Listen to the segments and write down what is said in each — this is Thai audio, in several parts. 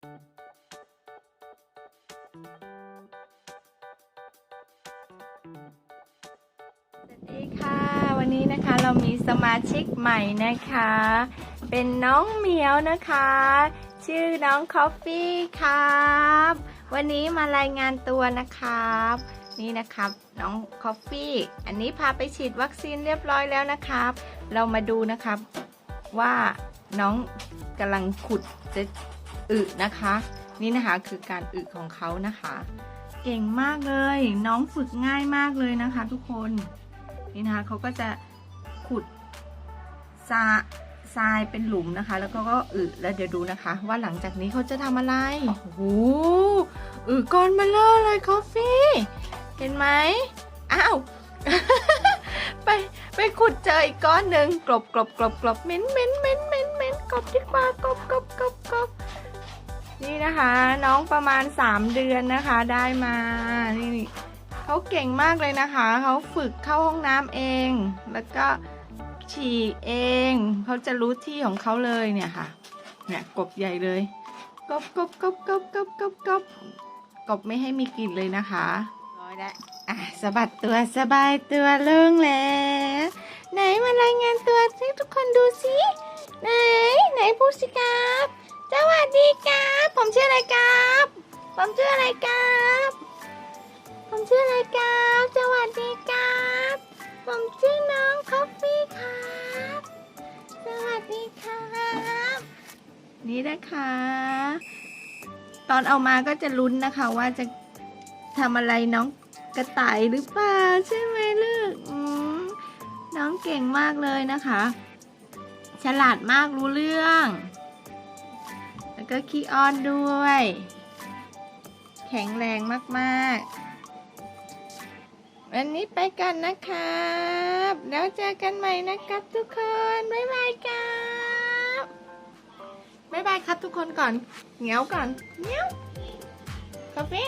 สวัสดีค่ะ วันนี้นะคะเรามีสมาชิกใหม่นะคะ เป็นน้องเหมียวนะคะ ชื่อน้องคอฟฟี่ครับ วันนี้มารายงานตัวนะครับ นี่นะครับน้องคอฟฟี่ อันนี้พาไปฉีดวัคซีนเรียบร้อยแล้วนะครับ เรามาดูนะครับว่าน้องกำลังขุดจะ อึนะคะ นี่นะคะคือการอึของเขานะคะ เก่งมากเลย น้องฝึกง่ายมากเลยนะคะ ทุกคนนี่นะคะเขาก็จะขุดทราทรายเป็นหลุมนะคะ แล้วก็ก็อึแล้วเดี๋ยวดูนะคะ ว่าหลังจากนี้เขาจะทำอะไรโอ้โหอึก้อนเบลเลอเลยคอฟฟี่เห็นไหมอ้าวไปไปขุดเจออีกก้อนหนึ่งกลบกลบกลบกลบเหม็นเหม็นเหม็นเหม็นเหม็นกลบดีกว่ากลบกลบกลบกลบ นี่นะคะ น้องประมาณสามเดือนนะคะได้มานี่นี่เขาเก่งมากเลยนะคะเขาฝึกเข้าห้องน้ำเอง แล้วก็ฉี่เองเขาจะรู้ที่ของเขาเลยเนี่ยค่ะเนี่ยกบใหญ่เลยกบกบกบกบกบกบกบกบไม่ให้มีกลิ่นเลยนะคะร้อยแล้วอะสะบัดตัวสบายตัวเรื่องแล้วไหนมารายงานตัวให้ทุกคนดู ครับผมชื่ออะไรครับสวัสดีครับผมชื่อน้องคอฟฟี่ครับสวัสดีครับ นี่นะคะ ตอนเอามาก็จะลุ้นนะคะว่าจะทำอะไรน้องกระต่ายหรือเปล่าใช่ไหมลูกน้องเก่งมากเลยนะคะ ฉลาดมากรู้เรื่อง แล้วก็ขี้อ้อนด้วย แข็งแรงมากๆ วันนี้ไปกันนะครับ แล้วเจอกันใหม่นะครับทุกคน บ๊ายบายครับบ๊ายบายครับทุกคนก่อนเหงียวก่อนเหงียวคาเฟ่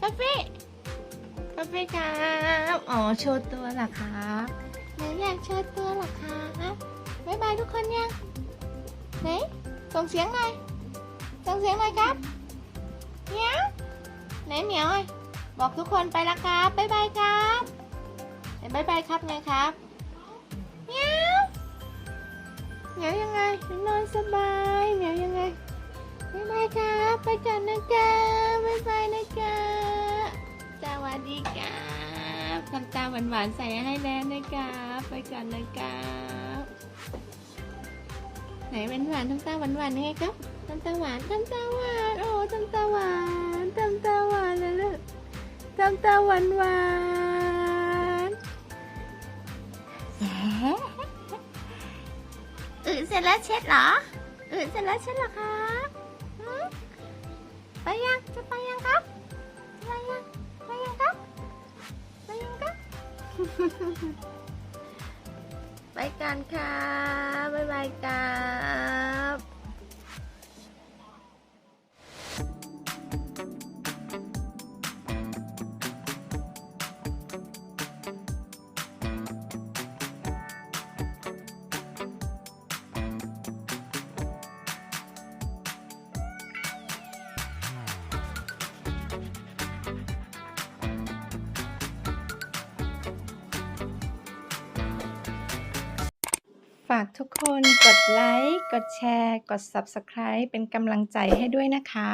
คาเฟ่คาเฟ่ครับอ๋อโชว์ตัวหรอครับหนูอยากโชว์ตัวหรอครับบ๊ายบายทุกคนยังไหนส่งเสียงหน่อยส่งเสียงหน่อยครับ เหมียวไหนเหมียวอะบอกทุกคนไปล้วครับบ๊ายบายครับเห็นบ๊ายบายครับไงครับเหมียวเหมียวยังไงนอนสบายเหมียวยังไงบ๊ายบายครับไปก่อนนะจ๊ะบ๊ายบายนะจ๊ะสวัสดีครับทำตาหวานๆใส่ให้แล้วนะครับไปก่อนนะครับไหนหวานๆทำตาหวานๆยังไงครับ ทำตาหวานทำตาหวานโอ้ทำตาหวานทำตาหวานเลยลูกทำตาหวานหวานๆอือเสร็จแล้วเช็ดเหรออือเสร็จแล้วเช็ดเหรอครับหืมไปยังจะไปยังครับไปยังไปยังครับไปยังครับไปกันค่ะบ๊ายบายครับ ฝากทุกคนกดไลค์ กดแชร์ กด Subscribe เป็นกำลังใจให้ด้วยนะคะ